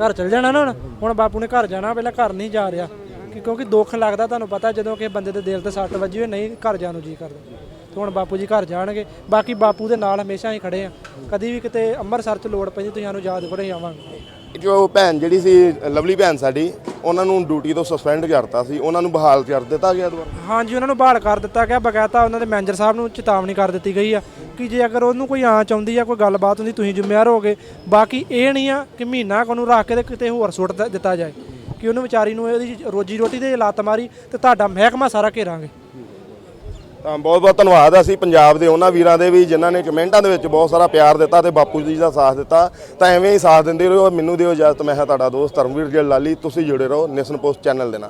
ਘਰ ਚਲ ਜਾਣਾ ਨਾ ਹੁਣ? ਹੁਣ ਬਾਪੂ ਨੇ ਘਰ ਜਾਣਾ ਪਹਿਲਾਂ ਘਰ ਨਹੀਂ ਜਾ ਰਿਹਾ। ਕਿ ਕਿਉਂਕਿ ਦੁੱਖ ਲੱਗਦਾ ਤੁਹਾਨੂੰ ਪਤਾ ਜਦੋਂ ਕਿ ਬੰਦੇ ਦੇ ਦਿਲ ਤੇ ਸੱਟ ਵੱਜੀ ਹੋਏ ਨਹੀਂ ਘਰ ਜਾਣ ਨੂੰ ਜੀ ਕਰਦਾ। ਤੇ ਹੁਣ ਬਾਪੂ ਜੀ ਘਰ ਜਾਣਗੇ। ਬਾਕੀ ਬਾਪੂ ਦੇ ਨਾਲ ਹਮੇਸ਼ਾ ਹੀ ਖੜੇ ਆ। ਕਦੀ ਵੀ ਕਿਤੇ ਅੰਮ੍ਰਿਤਸਰ 'ਚ ਲੋੜ ਪੈਂਦੀ ਤੁਸੀਂ ਸਾਨੂੰ ਯਾਦ ਕਰੋ ਆਵਾਂਗੇ। ਜੋ ਭੈਣ ਜਿਹੜੀ ਸੀ ਲਵਲੀ ਭੈਣ ਸਾਡੀ ਉਹਨਾਂ ਨੂੰ ਡਿਊਟੀ ਤੋਂ ਸਸਪੈਂਡ ਕਰਤਾ ਸੀ। ਉਹਨਾਂ ਨੂੰ ਬਹਾਲ ਕਰ ਦਿੱਤਾ ਗਿਆ ਦੁਬਾਰਾ। ਹਾਂਜੀ ਉਹਨਾਂ ਨੂੰ ਬਹਾਲ ਕਰ ਦਿੱਤਾ ਗਿਆ। ਬਕਾਇਦਾ ਉਹਨਾਂ ਦੇ ਮੈਨੇਜਰ ਸਾਹਿਬ ਨੂੰ ਚੇਤਾਵਨੀ ਕਰ ਦਿੱਤੀ ਗਈ ਆ। ਕਿ ਜੇ ਅਗਰ ਉਹਨੂੰ ਕੋਈ ਆਂਚ ਆਉਂਦੀ ਆ, ਕੋਈ ਗੱਲਬਾਤ ਹੁੰਦੀ, ਤੁਸੀਂ ਜ਼ਿੰਮੇਵਾਰ ਹੋਗੇ ਬਾਕੀ ਇਹ ਨਹੀਂ ਆ ਕਿ ਮਹੀਨਾ ਕੁ ਉਹਨੂੰ ਰੱਖ ਕੇ ਤੇ ਕਿਤੇ ਹੋਰ ਸੁੱਟ ਦ- ਦਿੱਤਾ ਜਾਏ। ਕਿ ਉਹਨੂੰ ਵਿਚਾਰੀ ਨੂੰ ਇਹਦੀ ਰੋਜੀ ਰੋਟੀ ਦੇ ਲੱਤ ਮਾਰੀ ਤੇ ਤੁਹਾਡਾ ਮਹਿਕਮਾ ਸਾਰਾ ਘੇਰਾਂਗੇ। ਤਾਂ ਬਹੁਤ ਬਹੁਤ ਧੰਨਵਾਦ ਅਸੀਂ ਪੰਜਾਬ ਦੇ ਉਹਨਾਂ ਵੀਰਾਂ ਦੇ ਵੀ, ਜਿਨ੍ਹਾਂ ਨੇ ਕਮੈਂਟਾਂ ਦੇ ਵਿੱਚ ਬਹੁਤ ਸਾਰਾ ਪਿਆਰ ਦਿੱਤਾ ਤੇ ਬਾਪੂ ਜੀ ਦਾ ਸਾਥ ਦਿੱਤਾ। ਤਾਂ ਐਵੇਂ ਹੀ ਸਾਥ ਦਿੰਦੇ ਰਹੋ, ਮੈਨੂੰ ਦਿਓ ਇਜਾਜ਼ਤ, ਮੈਂ ਹਾਂ ਤੁਹਾਡਾ ਦੋਸਤ ਧਰਮਵੀਰ ਜੀ ਲਾਲੀ, ਤੁਸੀਂ ਜੁੜੇ ਰਹੋ ਨੈਸ਼ਨ ਪੋਸਟ ਚੈਨਲ ਦੇ ਨਾਲ।